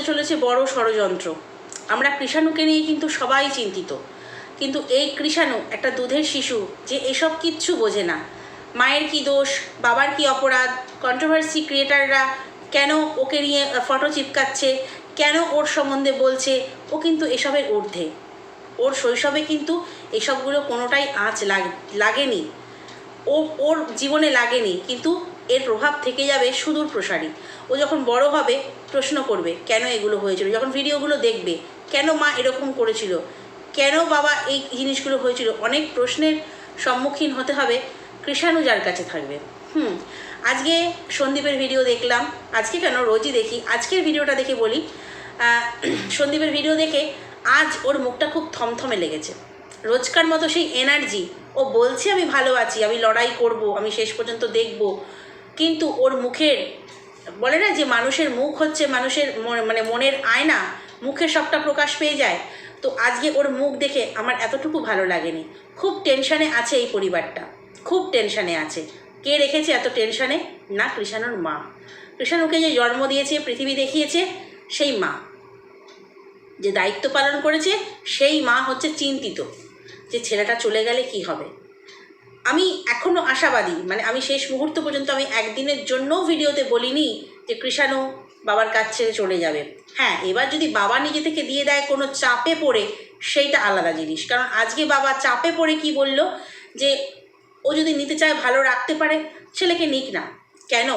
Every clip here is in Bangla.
হতে চলেছে বড় ষড়যন্ত্র। আমরা কৃষাণুকে নিয়ে কিন্তু সবাই চিন্তিত। কিন্তু এই কৃষাণু, একটা দুধের শিশু, যে এসব কিচ্ছু বোঝে না। মায়ের কি দোষ, বাবার কি অপরাধ কন্ট্রোভার্সি ক্রিয়েটাররা কেন ওকে নিয়ে ফটো চিপকাচ্ছে, কেন ওর সম্বন্ধে বলছে, ও কিন্তু এসবের ঊর্ধ্বে। ওর শৈশবে কিন্তু এসবগুলো কোনোটাই আঁচ লাগেনি। ও, ওর জীবনে লাগেনি। কিন্তু এর প্রভাব থেকে যাবে সুদূর প্রসারী। ও যখন বড় হবে, প্রশ্ন করবে, কেন এগুলো হয়েছিল? যখন ভিডিওগুলো দেখবে, কেন মা এরকম করেছিল? কেন বাবা এই জিনিসগুলো হয়েছিল? অনেক প্রশ্নের সম্মুখীন হতে হবে কৃষাণু যার কাছে থাকবে। হুম, আজকে সন্দীপের ভিডিও দেখলাম। আজকে কেন? রোজই দেখি। আজকের ভিডিওটা দেখে বলি সন্দীপের ভিডিও দেখে আজ ওর মুখটা খুব থমথমে লেগেছে। রোজকার মতো সেই এনার্জি ও বলছে, আমি ভালো আছি, আমি লড়াই করব, আমি শেষ পর্যন্ত দেখব। কিন্তু ওর মুখের, বলে না যে মানুষের মুখ হচ্ছে মানুষের মন- মানে মনের আয়না, মুখে সবটা প্রকাশ পেয়ে যায়। তো আজকে ওর মুখ দেখে আমার এতটুকু ভালো লাগেনি। খুব টেনশানে আছে এই পরিবারটা। খুব টেনশানে আছে। কে রেখেছে এত টেনশানে? না, কৃষাণুর মা। কৃষাণুকে যে জন্ম দিয়েছে, পৃথিবী দেখিয়েছে, সেই মা। যে দায়িত্ব পালন করেছে, সেই মা হচ্ছে চিন্তিত। যে ছেলেটা চলে গেলে কি হবে? আমি এখনও আশাবাদী মানে আমি শেষ মুহূর্ত পর্যন্ত আমি একদিনের জন্যও ভিডিওতে বলিনি যে কৃষাণু বাবার কাছ ছেড়ে চলে যাবে। হ্যাঁ এবার যদি বাবা নিজে থেকে দিয়ে দেয় কোনো চাপে পড়ে, সেইটা আলাদা জিনিস। কারণ আজকে বাবা চাপে পড়ে কি বলল? যে ও যদি নিতে চায় ভালো রাখতে পারে, ছেলেকে নিক না। কেন?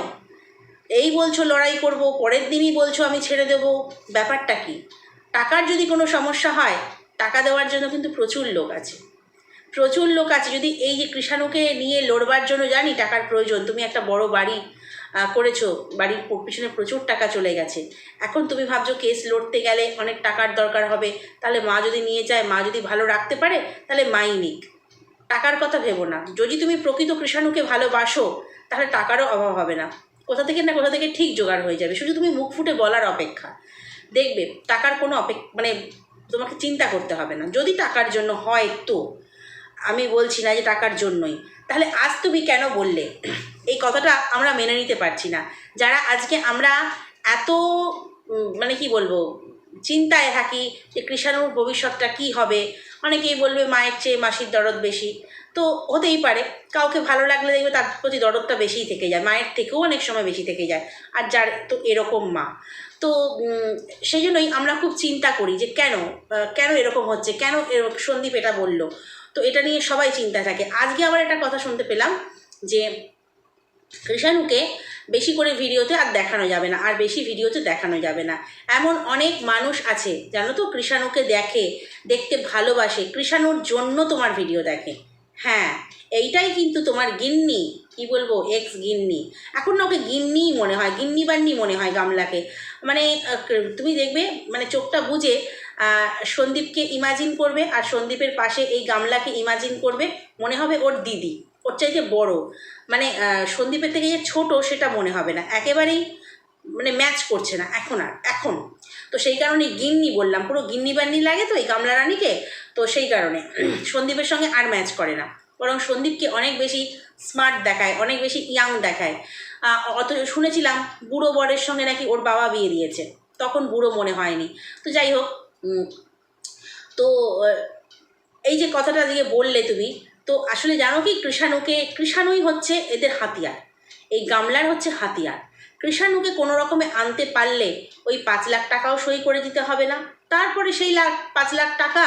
এই বলছো লড়াই করব, পরের দিনই বলছো আমি ছেড়ে দেবো। ব্যাপারটা কি? টাকার যদি কোনো সমস্যা হয়, টাকা দেওয়ার জন্য কিন্তু প্রচুর লোক আছে। প্রচুর লোক আছে। যদি এই যে কৃষাণুকে নিয়ে লড়বার জন্য জানি টাকার প্রয়োজন, তুমি একটা বড় বাড়ি করেছ, বাড়ির পিছনে প্রচুর টাকা চলে গেছে। এখন তুমি ভাবছ কেস লড়তে গেলে অনেক টাকার দরকার হবে, তাহলে মা যদি নিয়ে যায়, মা যদি ভালো রাখতে পারে, তাহলে মাই নিক। টাকার কথা ভেবো না। যদি তুমি প্রকৃত কৃষাণুকে ভালোবাসো, তাহলে টাকারও অভাব হবে না। কোথা থেকে না কোথা থেকে ঠিক জোগাড় হয়ে যাবে। শুধু তুমি মুখ ফুটে বলার অপেক্ষা। দেখবে, টাকার কোনো অপেক্ষা মানে তোমাকে চিন্তা করতে হবে না। যদি টাকার জন্য হয় তো আমি বলছি না যে টাকার জন্যই। তাহলে আজ তুমি কেন বললে? এই কথাটা আমরা মেনে নিতে পারছি না। যারা আজকে আমরা এত মানে কি বলব, চিন্তায় থাকি যে কৃষাণুর ভবিষ্যৎটা কি হবে, অনেকেই বলবে মায়ের চেয়ে মাসির দরদ বেশি। তো হতেই পারে, কাউকে ভালো লাগলে দেখবে তার প্রতি দরদটা বেশিই থেকে যায়, মায়ের থেকেও অনেক সময় বেশি থেকে যায়, আর যার তো এরকম মা। তো সেই জন্যই আমরা খুব চিন্তা করি যে কেন কেন এরকম হচ্ছে, কেন সন্দীপ এটা বলল? তো এটা নিয়ে সবাই চিন্তা থাকে। আজকে আবার একটা কথা শুনতে পেলাম যে কৃষাণুকে বেশি করে ভিডিওতে আর দেখানো যাবে না, আর বেশি ভিডিওতে দেখানো যাবে না। এমন অনেক মানুষ আছে, জানো তো, কৃষাণুকে দেখে, দেখতে ভালোবাসে। কৃষাণুর জন্য তোমার ভিডিও দেখে। হ্যাঁ এইটাই কিন্তু তোমার গিন্নি। কি বলব এক্স গিন্নি এখন না ওকে গিন্নিই মনে হয় গিন্নি বান্নি মনে হয় গামলাকে। মানে তুমি দেখবে মানে চোখটা বুঝে সন্দীপকে ইমাজিন করবে আর সন্দীপের পাশে এই গামলাকে ইমাজিন করবে। মনে হবে ওর দিদি, ওর চাইতে বড়। মানে সন্দীপের থেকে যে ছোট সেটা মনে হবে না। একেবারেই মানে ম্যাচ করছে না, এখন আর, এখন। তো সেই কারণে গিন্নি বললাম, পুরো গিন্নি বান্নি লাগে তো এই গামলা রানীকে? তো সেই কারণে সন্দীপের সঙ্গে আর ম্যাচ করে না। বরং সন্দীপকে অনেক বেশি স্মার্ট দেখায়, অনেক বেশি ইয়াং দেখায়। অত শুনেছিলাম, বুড়ো বরের সঙ্গে নাকি ওর বাবা বিয়ে দিয়েছে। তখন বুড়ো মনে হয়নি। তো যাই হোক তো এই যে কথাটা দিয়ে বললে তুমি, তো আসলে জানো কি, কৃষাণুকে, কৃষাণুই হচ্ছে এদের হাতিয়ার। এই গামলার হচ্ছে হাতিয়ার। কৃষাণুকে কোনো রকমে আনতে পারলে ওই পাঁচ লাখ টাকাও সই করে দিতে হবে না। তারপরে সেই লাখ, পাঁচ লাখ টাকা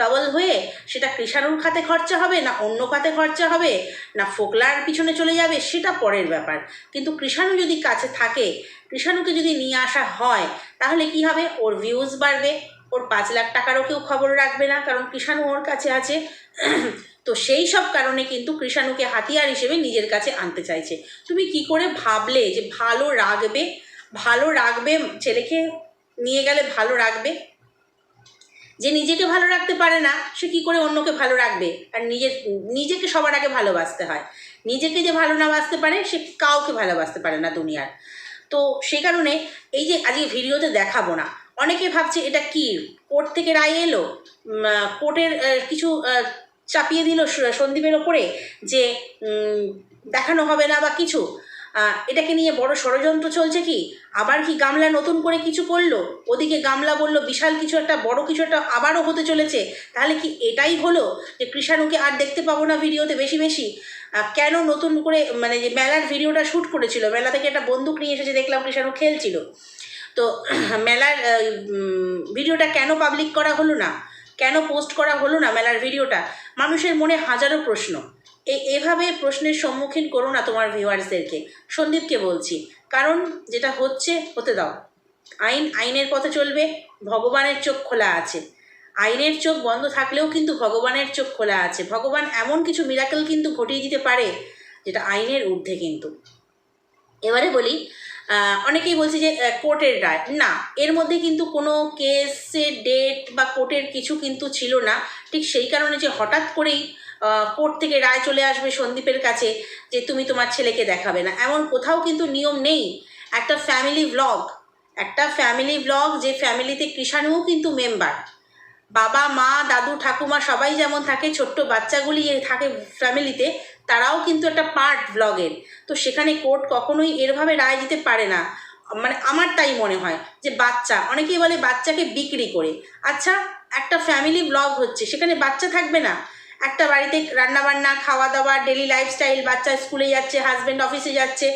ডবল হয়ে সেটা কৃষাণুর খাতে খরচা হবে, না অন্য খাতে খরচা হবে, না ফোকলার পিছনে চলে যাবে, সেটা পরের ব্যাপার। কিন্তু কৃষাণু যদি কাছে থাকে, কৃষাণুকে যদি নিয়ে আসা হয়, তাহলে কি হবে? ওর ভিউজ বাড়বে। ওর পাঁচ লাখ টাকারও কেউ খবর রাখবে না, কারণ কৃষাণু ওর কাছে আছে। তো সেই সব কারণে কিন্তু কৃষাণুকে হাতিয়ার হিসেবে নিজের কাছে আনতে চাইছে। তুমি কি করে ভাবলে যে ভালো রাখবে? ভালো রাখবে ছেলেকে নিয়ে গেলে ভালো রাখবে? যে নিজেকে ভালো রাখতে পারে না, সে কি করে অন্যকে ভালো রাখবে? আর নিজের, নিজেকে সবার আগে ভালোবাসতে হয়। নিজেকে যে ভালো না বাসতে পারে, সে কাউকে ভালোবাসতে পারে না দুনিয়ার। তো সেই কারণে এই যে আজকে ভিডিওতে দেখাবো না অনেকে ভাবছে, এটা কি? কোর্ট থেকে রায় এলো? কোর্টের কিছু চাপিয়ে দিল সন্দীপের ওপরে যে দেখানো হবে না বা কিছু? এটাকে নিয়ে বড় ষড়যন্ত্র চলছে কি? আবার কি গামলা নতুন করে কিছু করল? ওদিকে গামলা বলল, বিশাল কিছু একটা, বড় কিছু একটা আবারও হতে চলেছে। তাহলে কি এটাই হলো যে, কৃষাণুকে আর দেখতে পাবো না ভিডিওতে বেশি বেশি? কেন নতুন করে মানে যে মেলার ভিডিওটা শ্যুট করেছিল? মেলা থেকে একটা বন্দুক নিয়ে এসেছে, দেখলাম কৃষাণু খেলছিল। তো মেলার ভিডিওটা কেন পাবলিক করা হলো না? কেন পোস্ট করা হলো না মেলার ভিডিওটা? মানুষের মনে হাজারো প্রশ্ন। এই এভাবে প্রশ্নের সম্মুখীন করো না তোমার ভিউয়ার্সদেরকে সন্দীপকে বলছি, কারণ যেটা হচ্ছে, হতে দাও। আইন, আইনের পথে চলবে, ভগবানের চোখ খোলা আছে। আইনের চোখ বন্ধ থাকলেও কিন্তু ভগবানের চোখ খোলা আছে। ভগবান এমন কিছু মিরাকেল কিন্তু ঘটিয়ে দিতে পারে, যেটা আইনের ঊর্ধ্বে কিন্তু। এবারে বলি অনেকেই বলছে যে কোর্টের রায়। না, এর মধ্যে কিন্তু কোনো কেসের ডেট বা কোর্টের কিছু কিন্তু ছিল না। ঠিক সেই কারণে যে, হঠাৎ করেই কোর্ট থেকে রায় চলে আসবে সন্দীপের কাছে যে, তুমি তোমার ছেলেকে দেখাবে না। এমন কোথাও কিন্তু নিয়ম নেই। একটা ফ্যামিলি ব্লগ একটা ফ্যামিলি ব্লগ যে ফ্যামিলিতে কৃষাণুও কিন্তু মেম্বার বাবা, মা, দাদু, ঠাকুমা সবাই যেমন থাকে, ছোট্ট বাচ্চাগুলি থাকে ফ্যামিলিতে তারাও কিন্তু একটা পার্ট ব্লগের তো সেখানে কোর্ট কখনোই এরভাবে রায় দিতে পারে না। মানে আমার তাই মনে হয় যে বাচ্চা, অনেকেই বলে বাচ্চাকে বিক্রি করে। আচ্ছা একটা ফ্যামিলি ব্লগ হচ্ছে, সেখানে বাচ্চা থাকবে না। একটা বাড়িতে রান্নাবান্না খাওয়া দাওয়া ডেলি লাইফস্টাইল বাচ্চা স্কুলে যাচ্ছে হাজব্যান্ড অফিসে যাচ্ছে।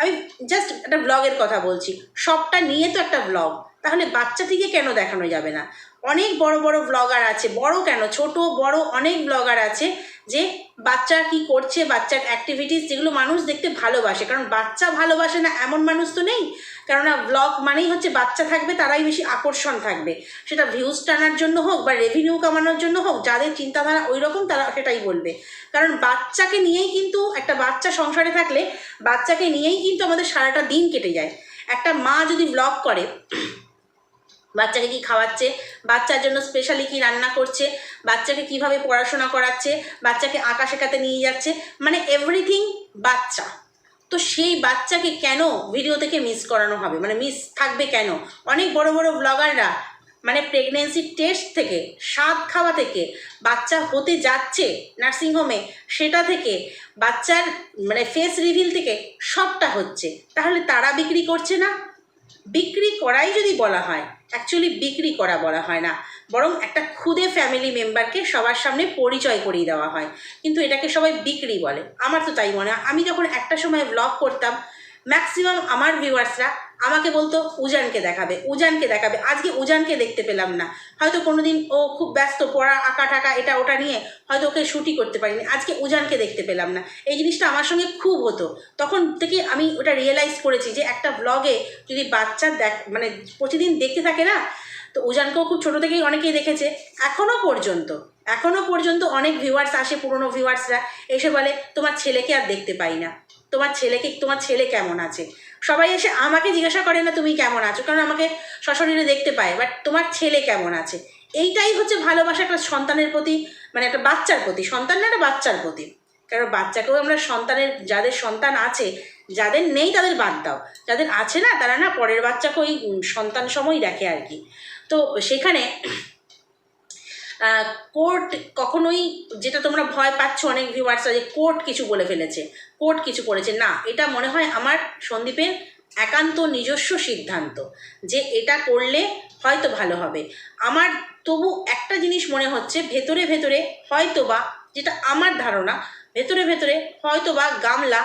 আমি জাস্ট একটা ব্লগের কথা বলছি। সবটা নিয়ে তো একটা ব্লগ তাহলে বাচ্চা থেকে কেন দেখানো যাবে না? অনেক বড় বড় ব্লগার আছে। বড় কেন? ছোট, বড় অনেক ব্লগার আছে যে বাচ্চা কি করছে, বাচ্চার অ্যাক্টিভিটিস যেগুলো মানুষ দেখতে ভালোবাসে। কারণ বাচ্চা ভালোবাসে না এমন মানুষ তো নেই। কেননা ব্লগ মানেই হচ্ছে বাচ্চা থাকবে, তারাই বেশি আকর্ষণ থাকবে। সেটা ভিউজ টানার জন্য হোক বা রেভিনিউ কামানোর জন্য হোক, যাদের চিন্তাধারা ওই রকম তারা সেটাই বলবে। কারণ বাচ্চাকে নিয়েই কিন্তু একটা বাচ্চা সংসারে থাকলে বাচ্চাকে নিয়েই কিন্তু আমাদের সারাটা দিন কেটে যায়। একটা মা যদি ব্লগ করে বাচ্চাকে কি খাওয়াচ্ছে, বাচ্চার জন্য স্পেশালি কি রান্না করছে, বাচ্চাকে কীভাবে পড়াশোনা করাচ্ছে, বাচ্চাকে আঁকা শেখাতে নিয়ে যাচ্ছে মানে এভরিথিং বাচ্চা। তো সেই বাচ্চাকে কেন ভিডিও থেকে মিস করানো হবে? মানে মিস থাকবে কেন? অনেক বড় বড় ব্লগাররা মানে প্রেগনেন্সি টেস্ট থেকে, স্বাদ খাওয়া থেকে, বাচ্চা হতে যাচ্ছে নার্সিংহোমে সেটা থেকে, বাচ্চার মানে ফেস রিভিল থেকে সবটা হচ্ছে। তাহলে তারা বিক্রি করছে না? বিক্রি করাই যদি বলা হয় অ্যাকচুয়ালি বিক্রি করা বলা হয় না। বরং একটা খুদে ফ্যামিলি মেম্বারকে সবার সামনে পরিচয় করিয়ে দেওয়া হয়। কিন্তু এটাকে সবাই বিক্রি বলে। আমার তো তাই মনে হয়। আমি যখন একটা সময় ব্লগ করতাম ম্যাক্সিমাম আমার ভিউয়ার্সরা আমাকে বলতো, উজানকে দেখাবে উজানকে দেখাবে। আজকে উজানকে দেখতে পেলাম না। হয়তো কোনো দিন ও খুব ব্যস্ত, পড়া, আঁকা টাকা এটা, ওটা নিয়ে হয়তো ওকে শুটই করতে পারিনি। আজকে উজানকে দেখতে পেলাম না। এই জিনিসটা আমার সঙ্গে খুব হতো। তখন থেকে আমি ওটা রিয়েলাইজ করেছি যে একটা ব্লগে যদি বাচ্চা দেখ মানে প্রতিদিন দেখতে থাকে না, তো উজানকেও খুব ছোটো থেকেই অনেকেই দেখেছে। এখনও পর্যন্ত। এখনও পর্যন্ত অনেক ভিউয়ার্স আসে, পুরনো ভিউয়ার্সরা এসে বলে, তোমার ছেলেকে আর দেখতে পাই না। তোমার ছেলেকে, তোমার ছেলে কেমন আছে? সবাই এসে আমাকে জিজ্ঞাসা করে না, তুমি কেমন আছো? কারণ আমাকে সশরীরে দেখতে পায়, বাট তোমার ছেলে কেমন আছে? এইটাই হচ্ছে ভালোবাসা একটা সন্তানের প্রতি মানে একটা বাচ্চার প্রতি। সন্তান না, একটা বাচ্চার প্রতি। কারণ বাচ্চাকেও আমরা সন্তানের, যাদের সন্তান আছে, যাদের নেই তাদের বাদ দাও। যাদের আছে না, তারা না পরের বাচ্চাকে ওই সন্তান সময় দেখে আর কি। তো সেখানে কোর্ট কখনোই যেটা তোমরা ভয় পাচ্ছ অনেক ভিউয়ার্সরা যে কোর্ট কিছু বলে ফেলেছে কোর্ট কিছু করেছে। না, এটা মনে হয় আমার সন্দীপের একান্ত নিজস্ব সিদ্ধান্ত যে এটা করলে হয়তো ভালো হবে। আমার তবু একটা জিনিস মনে হচ্ছে, ভেতরে ভেতরে হয়তো বা যেটা আমার ধারণা, ভেতরে ভেতরে হয়তো বা গামলা,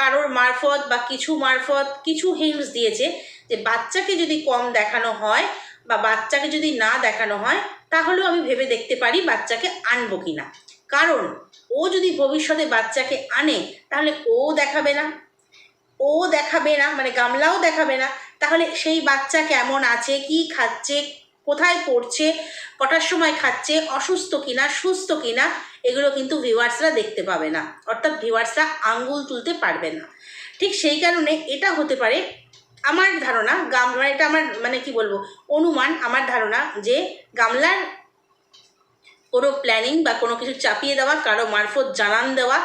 কারোর মারফত বা কিছু মারফত, কিছু হিন্টস দিয়েছে যে বাচ্চাকে যদি কম দেখানো হয় বা বাচ্চাকে যদি না দেখানো হয়, তাহলেও আমি ভেবে দেখতে পারি বাচ্চাকে আনব কি না কারণ ও যদি ভবিষ্যতে বাচ্চাকে আনে, তাহলে ও দেখাবে না। ও দেখাবে না মানে গামলাও দেখাবে না। তাহলে সেই বাচ্চা কেমন আছে, কি খাচ্ছে, কোথায় পড়ছে, কটার সময় খাচ্ছে, অসুস্থ কিনা, সুস্থ কিনা, এগুলো কিন্তু ভিউয়ার্সরা দেখতে পাবে না। অর্থাৎ ভিউয়ার্সরা আঙ্গুল তুলতে পারবে না। ঠিক সেই কারণে এটা হতে পারে আমার ধারণা গামলা এটা আমার মানে কি বলব? অনুমান, আমার ধারণা যে গামলার কোনো প্ল্যানিং বা কোনো কিছু চাপিয়ে দেওয়া, কারও মারফত জানান দেওয়া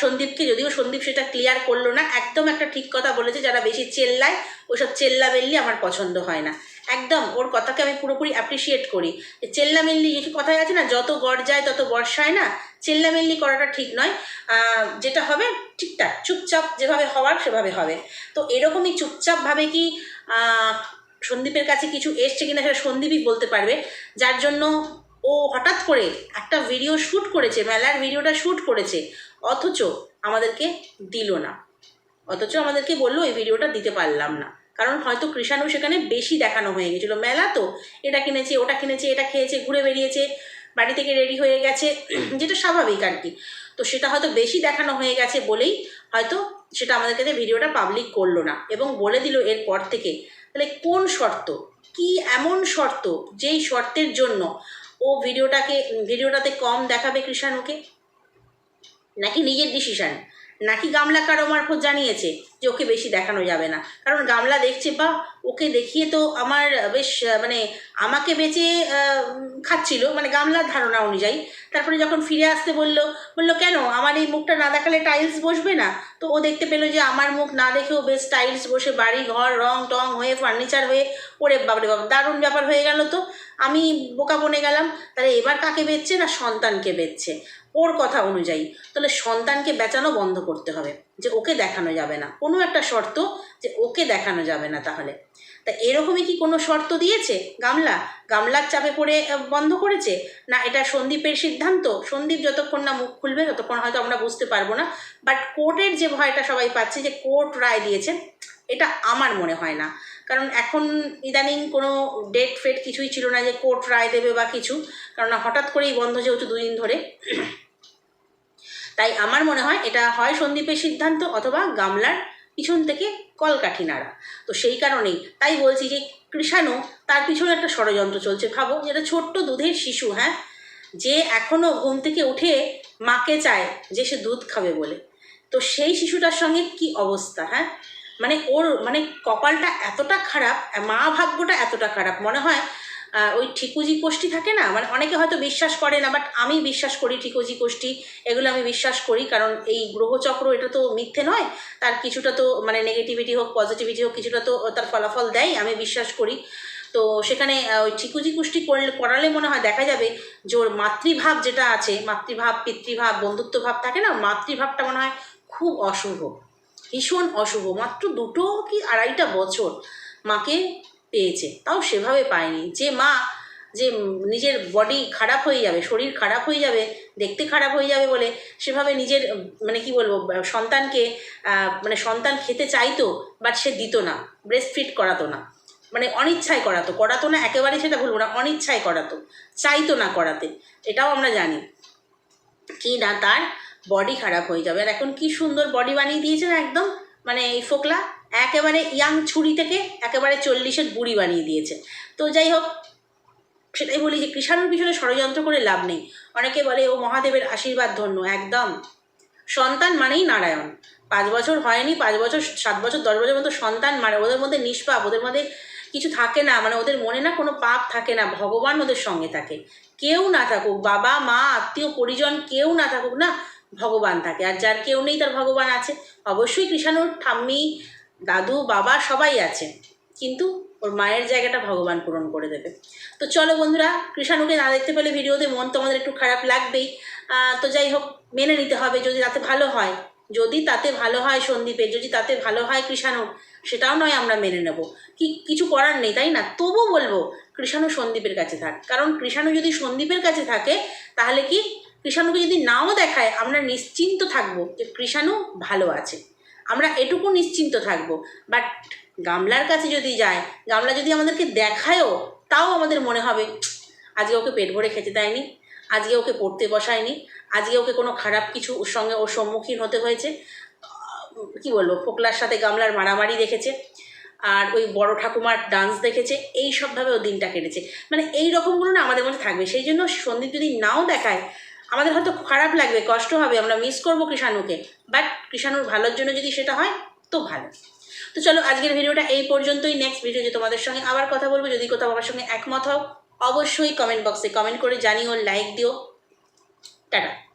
সন্দীপকে যদিও সন্দীপ সেটা ক্লিয়ার করল না, একদম একটা ঠিক কথা বলেছে, যারা বেশি চেল্লায় ওইসব চেল্লা বেল্লি আমার পছন্দ হয় না। একদম, ওর কথাকে আমি পুরোপুরি অ্যাপ্রিসিয়েট করি। যে চেল্লামেল্লি কিছু কথাই আছে না, যত গড় যায় তত বর্ষায় না চেল্লা চেল্লামেল্লি করাটা ঠিক নয়। যেটা হবে, ঠিকঠাক, চুপচাপ যেভাবে হওয়ার সেভাবে হবে। তো এরকমই চুপচাপভাবে কি সন্দীপের কাছে কিছু এসছে কিনা সেটা সন্দীপই বলতে পারবে। যার জন্য ও হঠাৎ করে একটা ভিডিও শ্যুট করেছে, মেলার ভিডিওটা শ্যুট করেছে, অথচ আমাদেরকে দিল না। অথচ আমাদেরকে বলল এই ভিডিওটা দিতে পারলাম না। কারণ হয়তো কৃষাণু সেখানে বেশি দেখানো হয়ে গেছিল। মেলা তো, এটা কিনেছে, ওটা কিনেছে, এটা খেয়েছে, ঘুরে বেরিয়েছে, বাড়ি থেকে রেডি হয়ে গেছে, যেটা স্বাভাবিক আর কি। তো সেটা হয়তো বেশি দেখানো হয়ে গেছে বলেই হয়তো সেটা আমাদের কাছে ভিডিওটা পাবলিক করল না এবং বলে দিল এরপর থেকে। তাহলে কোন শর্ত? কি এমন শর্ত? যেই শর্তের জন্য ও ভিডিওটাকে ভিডিওটাতে কম দেখাবে কৃষাণুকে? নাকি নিজের ডিসিশন নাকি গামলা কারও মারফত জানিয়েছে যে ওকে বেশি দেখানো যাবে না। কারণ গামলা দেখছে, বা ওকে দেখিয়ে তো আমার বেশ মানে আমাকে বেঁচে খাচ্ছিল মানে গামলার ধারণা অনুযায়ী। তারপরে যখন ফিরে আসতে বলল বলল, কেন? আমার এই মুখটা না দেখালে টাইলস বসবে না? তো ও দেখতে পেল যে আমার মুখ না দেখেও বেশ টাইলস বসে বাড়ি ঘর, রং টং হয়ে ফার্নিচার হয়ে ওরে বাবরে বাবা দারুণ ব্যাপার হয়ে গেল তো। আমি বোকা বনে গেলাম। তাহলে এবার কাকে বেচছে না সন্তানকে বেচছে? ওর কথা অনুযায়ী। তাহলে সন্তানকে বেচানো বন্ধ করতে হবে, যে ওকে দেখানো যাবে না। কোনো একটা শর্ত যে ওকে দেখানো যাবে না তাহলে। তা এরকমই কি কোনো শর্ত দিয়েছে? গামলা? গামলার চাপে পড়ে বন্ধ করেছে? না, এটা সন্দীপের সিদ্ধান্ত? সন্দীপ যতক্ষণ না মুখ খুলবে, ততক্ষণ হয়তো আমরা বুঝতে পারব না। বাট কোর্টের যে ভয়টা সবাই পাচ্ছে যে কোর্ট রায় দিয়েছে এটা আমার মনে হয় না। কারণ এখন ইদানিং কোনো ডেট ফেট কিছুই ছিল না যে কোর্ট রায় দেবে বা কিছু। কারণ হঠাৎ করেই বন্ধ যেহেতু দুদিন ধরে। তাই আমার মনে হয় এটা হয় সন্দীপের সিদ্ধান্ত অথবা গামলার পিছন থেকে কলকাঠি নাড়া তো সেই কারণেই তাই বলছি যে কৃষাণু তার পিছনে একটা ষড়যন্ত্র চলছে। ভাবো যেটা ছোট্ট দুধের শিশু হ্যাঁ? যে এখনও ঘুম থেকে উঠে মাকে চায় যে সে দুধ খাবে বলে। তো সেই শিশুটার সঙ্গে কি অবস্থা হ্যাঁ? মানে ওর মানে কপালটা এতটা খারাপ, মা ভাগ্যটা এতটা খারাপ। মনে হয় ওই ঠিকুজি কোষ্ঠী থাকে না? মানে অনেকে হয়তো বিশ্বাস করে না বাট আমি বিশ্বাস করি ঠিকুজি কোষ্ঠী। এগুলো আমি বিশ্বাস করি, কারণ এই গ্রহচক্র এটা তো মিথ্যে নয়। তার কিছুটা তো মানে নেগেটিভিটি হোক পজিটিভিটি হোক, কিছুটা তো তার ফলাফল দেয়, আমি বিশ্বাস করি। তো সেখানে ওই ঠিকুজি কুষ্টি করলে, করালে মনে হয় দেখা যাবে যে ওর মাতৃভাব যেটা আছে, মাতৃভাব, পিতৃভাব বন্ধুত্ব ভাব থাকে না, মাতৃভাবটা মনে হয় খুব অশুভ, ভীষণ অশুভ। মাত্র দুটো কি আড়াইটা বছর মাকে পেয়েছে। তাও সেভাবে পায়নি। যে মা, যে নিজের বডি খারাপ হয়ে যাবে, শরীর খারাপ হয়ে যাবে, দেখতে খারাপ হয়ে যাবে বলে সেভাবে নিজের মানে কি বলব সন্তানকে মানে সন্তান খেতে চাইতো বাট সে দিত না ব্রেস্ট ফিট করাতো না। মানে অনিচ্ছায় করাতো। করাতো না একেবারেই সেটা বলব না, অনিচ্ছায় করাতো। চাইতো না করাতে। এটাও আমরা জানি। কি না তার বডি খারাপ হয়ে যাবে। আর এখন কি সুন্দর বডি বানিয়ে দিয়েছে না একদম? মানে এই ফোকলা? একেবারে ইয়াং ছুরি থেকে একেবারে চল্লিশের বুড়ি বানিয়ে দিয়েছে। তো যাই হোক, সেটাই বলি যে কৃষাণুর পিছনে ষড়যন্ত্র করে লাভ নেই। অনেকে বলে, ও মহাদেবের আশীর্বাদ ধন্য। একদম। সন্তান মানেই নারায়ণ। পাঁচ বছর হয়নি, পাঁচ বছর, সাত বছর, দশ বছর মতো সন্তান মানে ওদের মধ্যে নিষ্পাপ, ওদের মধ্যে কিছু থাকে না মানে ওদের মনে না কোনো পাপ থাকে না, ভগবান ওদের সঙ্গে থাকে। কেউ না থাকুক, বাবা, মা, আত্মীয়, পরিজন কেউ না থাকুক না, ভগবান থাকে। আর যার কেউ নেই, তার ভগবান আছে। অবশ্যই কৃষাণুর ঠাম্মি দাদু, বাবা সবাই আছে কিন্তু ওর মায়ের জায়গাটা ভগবান পূরণ করে দেবে। তো চলো বন্ধুরা, কৃষাণুকে না দেখতে পেলে ভিডিওতে মন তো আমাদের একটু খারাপ লাগবেই। তো যাই হোক, মেনে নিতে হবে যদি তাতে ভালো হয়। যদি তাতে ভালো হয় সন্দীপের, যদি তাতে ভালো হয় কৃষাণুর, সেটাও নয় আমরা মেনে নেব। কি, কিছু করার নেই, তাই না? তবু বলব, কৃষাণু সন্দীপের কাছে থাক। কারণ কৃষাণু যদি সন্দীপের কাছে থাকে, তাহলে কি? কৃষাণুকে যদি নাও দেখায়, আমরা নিশ্চিন্ত থাকব যে কৃষাণু ভালো আছে। আমরা এটুকু নিশ্চিন্ত থাকব। বাট গামলার কাছে যদি যায় গামলা যদি আমাদেরকে দেখায়ও, তাও আমাদের মনে হবে, আজকে ওকে পেট ভরে খেতে দেয়নি, আজকে ওকে পড়তে বসায়নি, আজকে ওকে কোনো খারাপ কিছু ওর সঙ্গে ওর সম্মুখীন হতে হয়েছে কি বলব, ফোকলার সাথে গামলার মারামারি দেখেছে, আর ওই বড় ঠাকুমার ডান্স দেখেছে, এই সবভাবে ও দিনটা কেটেছে। মানে এই রকমগুলো না আমাদের মধ্যে থাকবে। সেই জন্য সন্দীপ যদি নাও দেখায় আমাদের হয়তো খারাপ লাগবে, কষ্ট হবে, আমরা মিস করব কৃষাণুকে। বাট কৃষাণুর ভালোর জন্য যদি সেটা হয়, তো ভালো। তো চলো, আজকের ভিডিওটা এই পর্যন্তই। নেক্সট ভিডিওতে তোমাদের সঙ্গে আবার কথা বলব। যদি কোথাও আমার সঙ্গে একমত হও, অবশ্যই কমেন্ট বক্সে কমেন্ট করে জানিও লাইক দিও। টাটা।